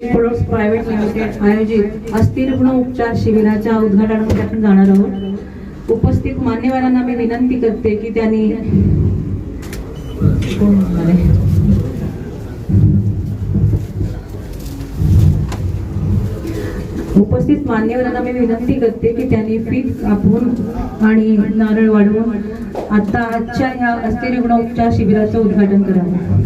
Private limited आयोजित अस्थिरुग्ण उपचार शिबिराच्या उद्घाटनामध्ये आपण जाणार आहोत. उपस्थित मान्यवरांना मी विनंती करते की त्यांनी उपस्थित मान्यवरांना मी विनंती करते की त्यांनी फीत कापून आणि नारळ वाढवून आता आजच्या ह्या अस्थिरुग्ण उपचार शिबिराचं उद्घाटन करावं.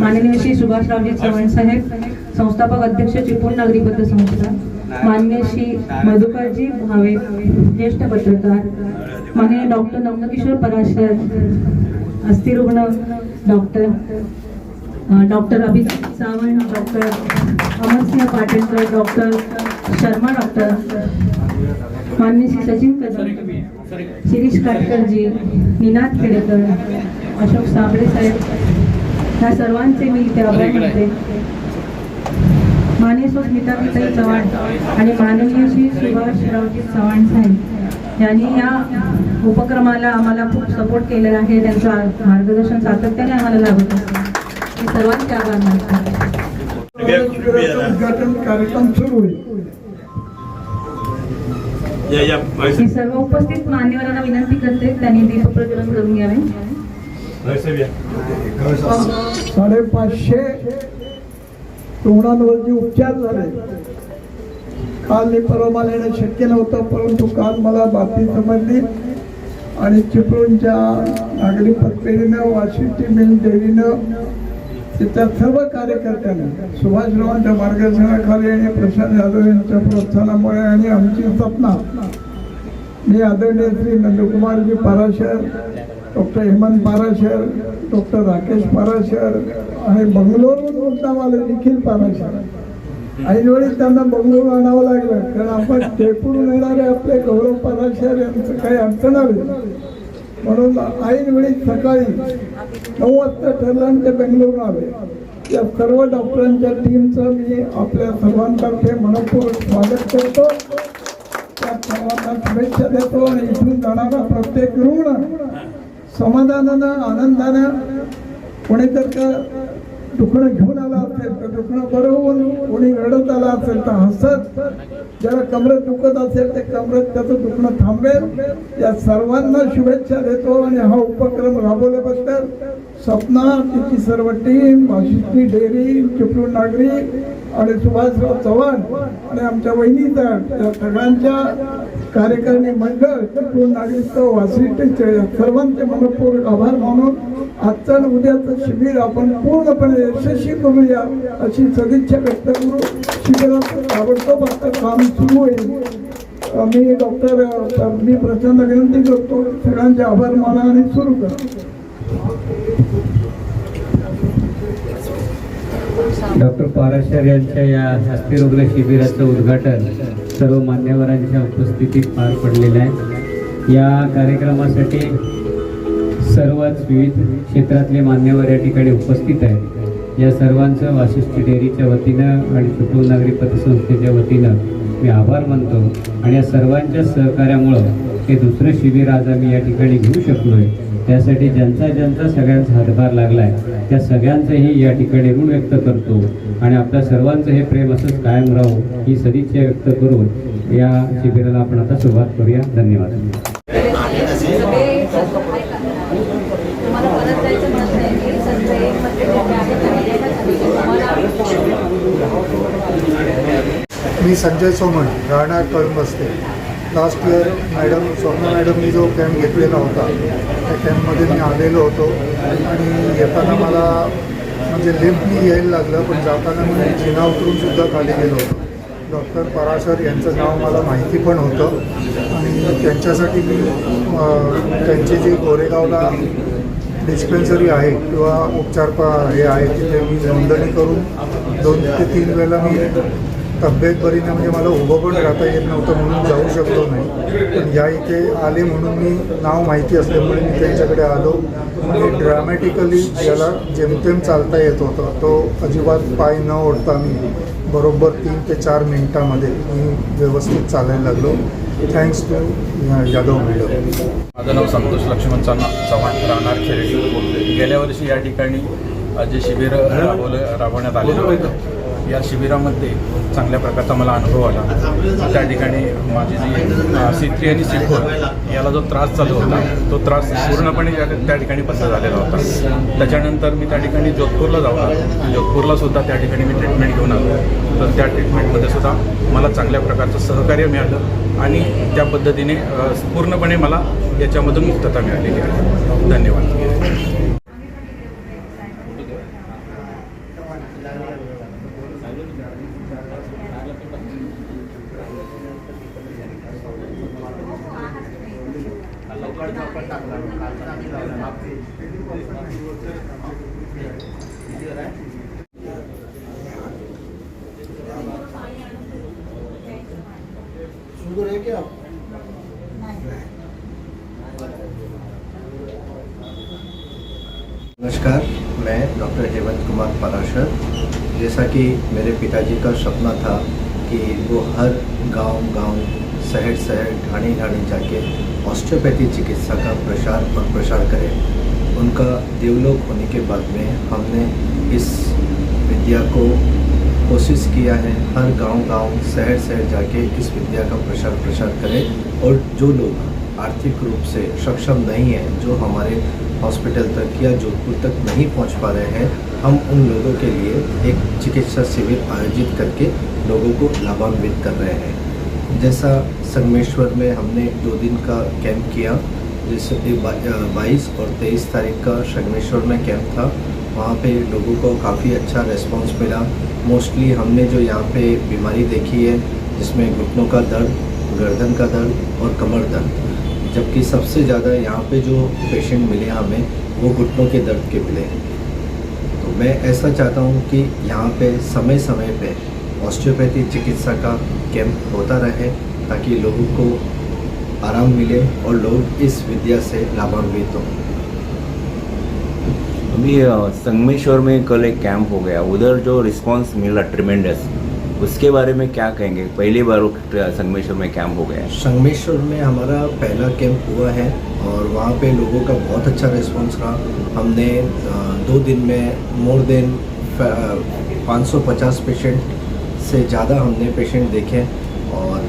माननीय श्री सुभाषरावजी चव्हाण साहेब संस्थापक अध्यक्ष चिपळूण नागरी पतसंस्था मान्य श्री मधुकरजी भावे ज्येष्ठ पत्रकार माननीय डॉक्टर नंदकिशोर पराशर अस्थिर रुग्ण doctor doctor Abhijit Sawant doctor Amarsingh Patilkar doctor Sharma doctor मान्य श्री सचिन कदम शिरीष काटकरजी निनाद खेडेकर अशोक साबळे साहेब ह्या सर्वांचे मी इथे आभार मानते. माननीय स्मिताताई चव्हाण आणि माननीय श्री सुभाषरावजी चव्हाण साहेब यांनी या उपक्रमाला आम्हाला खूप सपोर्ट केलेला आहे. त्यांचं मार्गदर्शन सातत्याने आम्हाला लाभत असतं मी सर्वांचे आभार मानते. उद्घाटन कार्यक्रम सुरू होईल या या मी सर्व उपस्थित मान्यवरांना विनंती करते त्यांनी दीप प्रज्वलन करून घ्यावे भाईसाहेब या जे रुग्णांवरती उपचार झाले काल मी परवा मला येणं शक्य नव्हतं परंतु काल मला बातमी समजली आणि चिपळूणच्या नागरी पतपेढीनं वाशिष्ठी मिल देवीनं तिथल्या सर्व कार्यकर्त्यांना सुभाषरावांच्या मार्गदर्शनाखाली आणि प्रशांत जाधव यांच्या प्रोत्साहनामुळे आणि आमची सपना मी आदरणीय श्री नंदकुमारजी पाराशर डॉक्टर हेमंत पाराशर डॉक्टर राकेश पाराशर आणि बंगलोरहून मुद्दाम मला निखिल पाराशर. ऐनवेळी त्यांना बंगलोर आणावं लागलं कारण आपण टेपून येणारे आपले गौरव पाराशर यांचं काही अर्थ नव्हे म्हणून ऐनवेळी सकाळी नऊ वाजता ठरलं आणि ते बेंगलोर आले. या सर्व डॉक्टरांच्या टीमचं मी आपल्या सर्वांतर्फे मनपूर्वक स्वागत करतो. त्या सर्वांना शुभेच्छा देतो आणि इथून जाणारा प्रत्येक रुग्ण समाधानानं आनंदानं कोणी जर का दुखणं घेऊन आला असेल तर दुखणं बरं होऊन कोणी रडत आला असेल तर हसत ज्याला कमरत दुखत असेल ते कमरत त्याचं दुखणं थांबेल. या सर्वांना शुभेच्छा देतो आणि हा उपक्रम राबवल्याबद्दल सपना तिची सर्व टीम वाशिष्ठी डेअरी चिपळूण नागरी आणि सुभाषराव चव्हाण आणि आमच्या वहिनीचा या सगळ्यांच्या कार्यकारिणी मंडळ चिपळूण नागरिकत्व वाशिष्ठीचे सर्वांचे मनपूर्वक आभार मानून आजचा उद्याचं शिबिर आपण पूर्णपणे यशस्वी करूया अशी सदिच्छा व्यक्त करू. शिबिराचं ताबडतोब आता काम सुरू होईल. मी डॉक्टर मी प्रचंड विनंती करतो सगळ्यांचे आभार माना आणि सुरू करा. डॉक्टर पाराशर यांच्या या अस्थिरुग्ण शिबिराचं उद्घाटन. सर्व मान्यवरांच्या उपस्थितीत पार पडलेला आहे. या कार्यक्रमासाठी सर्वच विविध क्षेत्रातले मान्यवर या ठिकाणी उपस्थित आहेत. या सर्वांचं वाशिष्ठी डेअरीच्या वतीनं आणि चिपळूण नागरी पतसंस्थेच्या वतीनं मी आभार मानतो. आणि या सर्वांच्या सहकार्यामुळं हे दुसरं शिबिर आज आम्ही या ठिकाणी घेऊ शकलो आहे त्यासाठी ज्यांचा ज्यांचा सगळ्यांचा हातभार लागला आहे त्या सगळ्यांचंही या ठिकाणी ऋण व्यक्त करतो. आणि आपल्या सर्वांचं हे प्रेम असंच कायम राहो ही सदिच्छा व्यक्त करून या शिबिराला आपण आता सुरुवात करूया. धन्यवाद. मी संजय सोमण राहणार Kalambaste last year madam Swapna मॅडमनी जो कॅम्प घेतलेला होता त्या कॅम्पमध्ये मी आलेलो होतो. आणि येताना मला म्हणजे लिफ्टनी यायला लागलं पण जाताना मी जिना उतरून सुद्धा खाली गेलो होतो. डॉक्टर पराशर यांचं नाव मला माहिती पण होतं. आणि त्यांच्यासाठी मी त्यांची जी गोरेगावला डिस्पेन्सरी आहे किंवा उपचार हे आहे तिथे मी नोंदणी करून दोन ते तीन वेळेला मी तब्येत बरी नाही म्हणजे मला उभं पण राहता येत नव्हतं म्हणून जाऊ शकलो नाही. पण या इथे आले म्हणून मी नाव माहिती असल्यामुळे मी त्यांच्याकडे आलो. म्हणजे आणि ड्रॅमॅटिकली याला जेमतेम चालता येत होतं. तो अजिबात पाय न ओढता मी बरोबर तीन ते चार मिनिटामध्ये मी व्यवस्थित चालायला लागलो. Thanks to Yadav madam. माझं नाव संतोष लक्ष्मण चव्हाण राहणार खेरडी गेल्या वर्षी या ठिकाणी जे शिबिर राबवलं राबवण्यात आलेलं होतं. या शिबिरामध्ये चांगल्या प्रकारचा मला अनुभव आला. त्या ठिकाणी माझी जी सी थ्री आणि सी फोर याला जो त्रास चालू होता तो त्रास पूर्णपणे त्या त्या ठिकाणी बंद झालेला होता. त्याच्यानंतर मी त्या ठिकाणी जोधपूरला जाऊन आलो. जोधपूरला सुद्धा त्या ठिकाणी मी ट्रीटमेंट घेऊन आलो. तर त्या ट्रीटमेंटमध्ये सुद्धा मला चांगल्या प्रकारचं सहकार्य मिळालं आणि त्या पद्धतीने पूर्णपणे मला याच्यामधून मुक्तता मिळालेली आहे. धन्यवाद. नमस्कार, मैं डॉक्टर हेमंत कुमार पराशर। जैसा कि मेरे पिताजी का सपना था कि वो हर गाँव गाँव शहर शहर ढाणी ढाणी जाके ऑस्टियोपैथी चिकित्सा का प्रसार और प्रसार करें। उनका देवलोक होने के बाद में हमने इस विद्या को कोशिश किया है, हर गाँव गाँव शहर शहर जाके इस विद्या का प्रसार प्रसार करें और जो लोग आर्थिक रूप से सक्षम नहीं है, जो हमारे हॉस्पिटल तक या जोधपुर तक नहीं पहुँच पा रहे हैं, हम उन लोगों के लिए एक चिकित्सा शिविर आयोजित करके लोगों को लाभान्वित कर रहे हैं। जैसा संगमेश्वर में हमने दो दिन का कैंप किया, जैसे बाईस और तेईस तारीख का संगमेश्वर में कैंप था, वहाँ पे लोगों को काफ़ी अच्छा रिस्पांस मिला। मोस्टली हमने जो यहाँ पे बीमारी देखी है, जिसमें घुटनों का दर्द, गर्दन का दर्द और कमर दर्द। जबकि सबसे ज़्यादा यहाँ पे जो पेशेंट मिले हमें, वो घुटनों के दर्द के मिले तो मैं ऐसा चाहता हूँ कि यहाँ पे समय समय पे ऑस्टियोपैथी चिकित्सा का कैंप होता रहे, ताकि लोगों को आराम मिले और लोग इस विद्या से लाभान्वित हों। अभी संगमेश्वर में कल एक कैंप हो गया। उधर जो रिस्पांस मिला ट्रिमेंडस उसके बारे में क्या कहेंगे? पहली बार संगमेश्वर में कैंप हो गया संगमेश्वर में हमारा पहला कैंप हुआ है और वहाँ पे लोगों का बहुत अच्छा रिस्पांस रहा। हमने दो दिन में मोर देन 550 पेशेंट से ज़्यादा हमने पेशेंट देखे और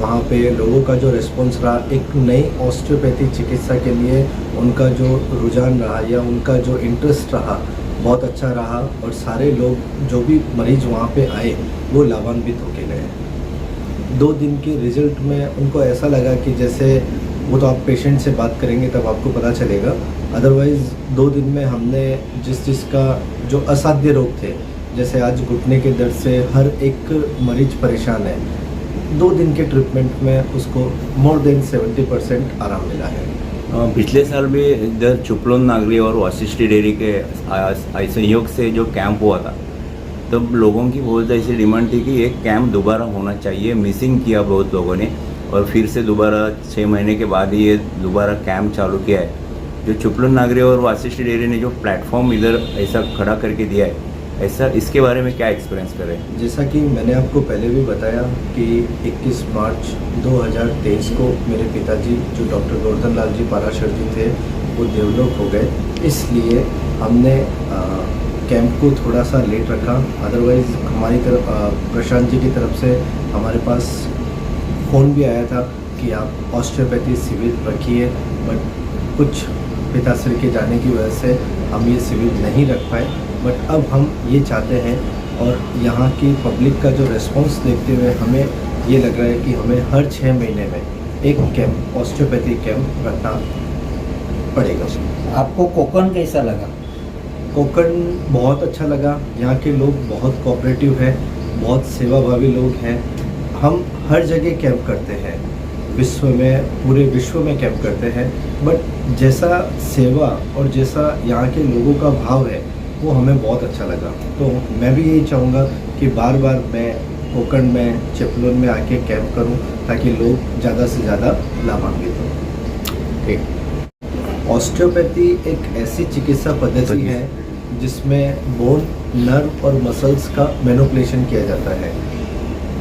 वहाँ पे लोगों का जो रिस्पांस रहा, एक नई ऑस्टियोपैथी चिकित्सा के लिए उनका जो रुझान रहा या उनका जो इंटरेस्ट रहा बहुत अच्छा रहा और सारे लोग जो भी मरीज़ वहाँ पे आए, वो लाभान्वित होके गए। दो दिन के रिज़ल्ट में उनको ऐसा लगा कि जैसे वो तो आप पेशेंट से बात करेंगे तब आपको पता चलेगा। अदरवाइज़ दो दिन में हमने जिस चीज़ का जो असाध्य रोग थे, जैसे आज घुटने के दर्द से हर एक मरीज़ परेशान है, दो दिन के ट्रीटमेंट में उसको मोर देन सेवेंटी परसेंट आराम मिला है। पिछले साल भी इधर चुपलोन नागरी और वाशिष्ठी डेयरी के सहयोग से जो कैंप हुआ था, तब लोगों की बहुत ऐसी डिमांड थी कि एक कैंप दोबारा होना चाहिए मिसिंग किया बहुत लोगों ने, और फिर से दोबारा छः महीने के बाद ही ये दोबारा कैंप चालू किया है। जो चुपलन नागरी और वाशिष्ठी डेयरी ने जो प्लेटफॉर्म इधर ऐसा खड़ा करके दिया है ऐसा इसके बारे में क्या एक्सपीरियंस करें जैसा कि मैंने आपको पहले भी बताया कि 21 मार्च 2023 को मेरे पिताजी, जो डॉक्टर गोवर्धन लाल जी पाराशर जी थे, वो देवलोक हो गए। इसलिए हमने कैंप को थोड़ा सा लेट रखा। अदरवाइज़ हमारी तरफ़ प्रशांत जी की तरफ़ से हमारे पास फ़ोन भी आया था कि आप ऑस्टियोपैथी शिविर रखिए बट कुछ पिताश्री के जाने की वजह से हम ये शिविर नहीं रख पाए। बट अब हम ये चाहते हैं और यहाँ की पब्लिक का जो रिस्पांस देखते हुए हमें ये लग रहा है कि हमें हर छः महीने में एक कैंप ऑस्टियोपैथी कैंप रखना पड़ेगा। आपको कोकन कैसा लगा? कोकन बहुत अच्छा लगा। यहाँ के लोग बहुत कोऑपरेटिव हैं बहुत सेवाभावी लोग हैं। हम हर जगह कैंप करते हैं। विश्व में पूरे विश्व में कैंप करते हैं। बट जैसा सेवा और जैसा यहाँ के लोगों का भाव है वो हमें बहुत अच्छा लगा। तो मैं भी यही चाहूँगा कि बार बार मैं कोकण में चिपलून में आके कैंप करूँ ताकि लोग ज़्यादा से ज़्यादा लाभान्वित हों। ठीक। ऑस्टियोपैथी एक ऐसी चिकित्सा पद्धति है जिसमें बोन नर्व और मसल्स का मैनुपुलेशन किया जाता है।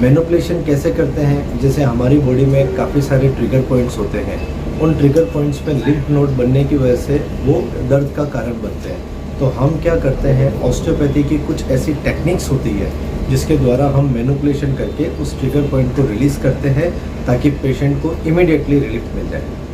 मैनुपुलेशन कैसे करते हैं? जैसे हमारी बॉडी में काफ़ी सारे ट्रिगर पॉइंट्स होते हैं। उन ट्रिगर पॉइंट्स पे लिंक नोड बनने की वजह से वो दर्द का कारण बनते हैं। तो हम क्या करते हैं ऑस्टियोपैथी की कुछ ऐसी टेक्निक्स होती है, जिसके द्वारा हम मैनुपुलेशन करके उस ट्रिगर पॉइंट को रिलीज़ करते हैं, ताकि पेशेंट को इमिडिएटली रिलीफ मिल जाए।